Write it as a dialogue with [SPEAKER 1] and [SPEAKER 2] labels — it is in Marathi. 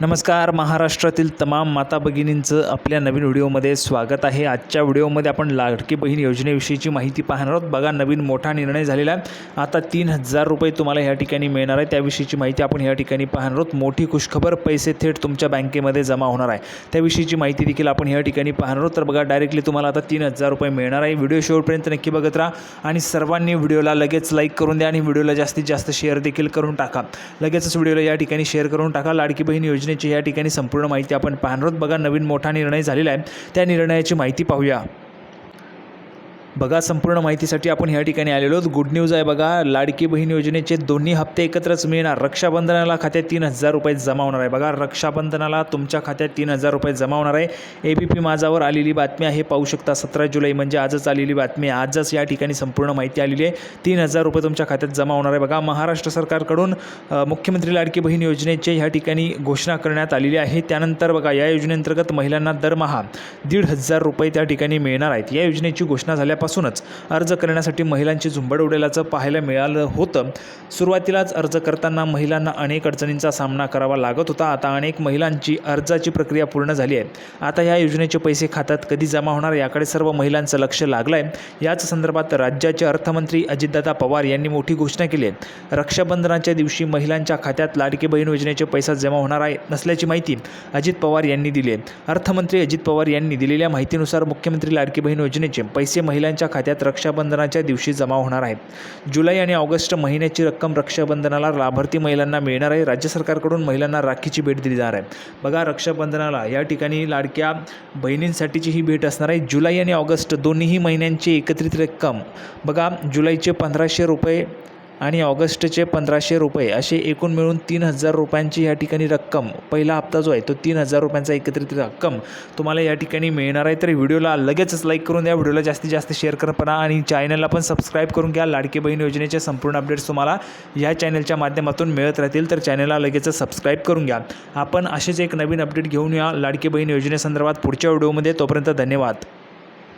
[SPEAKER 1] नमस्कार. महाराष्ट्रातील तमाम माता भगिनींचं आपल्या नवीन व्हिडिओमध्ये स्वागत आहे. आजच्या व्हिडिओमध्ये आपण लाडकी बहीण योजनेविषयीची माहिती पाहणार आहोत. बघा नवीन मोठा निर्णय झालेला आहे. आता तीन हजार रुपये तुम्हाला ह्या ठिकाणी मिळणार आहे. त्याविषयीची माहिती आपण ह्या ठिकाणी पाहणार आहोत. मोठी खुशखबर पैसे थेट तुमच्या बँकेमध्ये जमा होणार आहे. त्याविषयीची माहिती देखील आपण ह्या ठिकाणी पाहणार आहोत. तर बघा डायरेक्टली तुम्हाला आता तीन हजार रुपये मिळणार आहे. व्हिडिओ शेवटपर्यंत नक्की बघत राहा आणि सर्वांनी व्हिडिओला लगेच लाईक करून द्या आणि व्हिडिओला जास्तीत जास्त शेअर देखील करून टाका. लगेचच व्हिडिओला या ठिकाणी शेअर करून टाका. लाडकी बहीण योजनेची या ठिकाणी संपूर्ण माहिती आपण पाहणार आहोत बघा. नवीन मोठा निर्णय झालेला आहे. त्या निर्णयाची माहिती पाहूया. बघा संपूर्ण माहितीसाठी आपण ह्या ठिकाणी आलेलो आहोत. गुड न्यूज आहे बघा लाडकी बहीण योजनेचे दोन्ही हप्ते एकत्रच मिळणार. रक्षाबंधनाला खात्यात तीन हजार रुपये जमा होणार आहे. बघा रक्षाबंधनाला तुमच्या खात्यात तीन हजार रुपये जमा होणार आहे. ए बी पी माझावर आलेली बातमी आहे. पाहू शकता सतरा जुलै म्हणजे आजच आलेली बातमी आहे. आजच या ठिकाणी संपूर्ण माहिती आलेली आहे. तीन हजार रुपये तुमच्या खात्यात जमा होणार आहे. बघा महाराष्ट्र सरकारकडून मुख्यमंत्री लाडकी बहीण योजनेचे ह्या ठिकाणी घोषणा करण्यात आलेली आहे. त्यानंतर बघा या योजनेअंतर्गत महिलांना दरमहा दीड हजार रुपये त्या ठिकाणी मिळणार आहेत. या योजनेची घोषणा झाल्यापासूनच अर्ज करण्यासाठी महिलांची झुंबड उडेल्याचं पाहायला मिळालं होतं. सुरुवातीलाच अर्ज करताना महिलांना अनेक अडचणींचा सामना करावा लागत होता. आता अनेक महिलांची अर्जाची प्रक्रिया पूर्ण झाली आहे. आता या योजनेचे पैसे खात्यात कधी जमा होणार याकडे सर्व महिलांचं लक्ष लागलं आहे याच संदर्भात राज्याचे अर्थमंत्री अजितदादा पवार यांनी मोठी घोषणा केली आहे. रक्षाबंधनाच्या दिवशी महिलांच्या खात्यात लाडकी बहीण योजनेचे पैसा जमा होणार आहे नसल्याची माहिती अजित पवार यांनी दिली आहे. अर्थमंत्री अजित पवार यांनी दिलेल्या माहितीनुसार मुख्यमंत्री लाडकी बहीण योजनेचे पैसे महिलांच्या खात्यात रक्षाबंधनाच्या दिवशी जमा होणार आहेत जुलै आणि ऑगस्ट महिन्याची रक्कम रक्षाबंधनाला लाभार्थी महिलांना मिळणार आहे. राज्य सरकारकडून महिलांना राखीची भेट दिली जाणार आहे. बघा रक्षाबंधनाला या ठिकाणी लाडक्या बहिणींसाठीची ही भेट असणार आहे. जुलै आणि ऑगस्ट दोन्हीही महिन्यांची एकत्रित रक्कम. बघा जुलैचे पंधराशे रुपये आणि ऑगस्टचे पंधराशे रुपये असे एकूण मिळून तीन हजार रुपयांची या ठिकाणी रक्कम. पहिला हप्ता जो आहे तो तीन हजार रुपयांचा एकत्रित रक्कम. तुम्हाला या ठिकाणी मिळणार आहे. तर व्हिडिओला लगेचच लाईक करून द्या. व्हिडिओला जास्तीत जास्त शेअर करपणा आणि चॅनलला पण सबस्क्राईब करून घ्या. लाडकी बहीण योजनेचे संपूर्ण अपडेट्स तुम्हाला या चॅनलच्या माध्यमातून मिळत राहतील. तर चॅनलला लगेचच सबस्क्राईब करून घ्या. आपण असेच एक नवीन अपडेट घेऊन या लाडकी बहीण योजनेसंदर्भात पुढच्या व्हिडिओमध्ये तोपर्यंत धन्यवाद.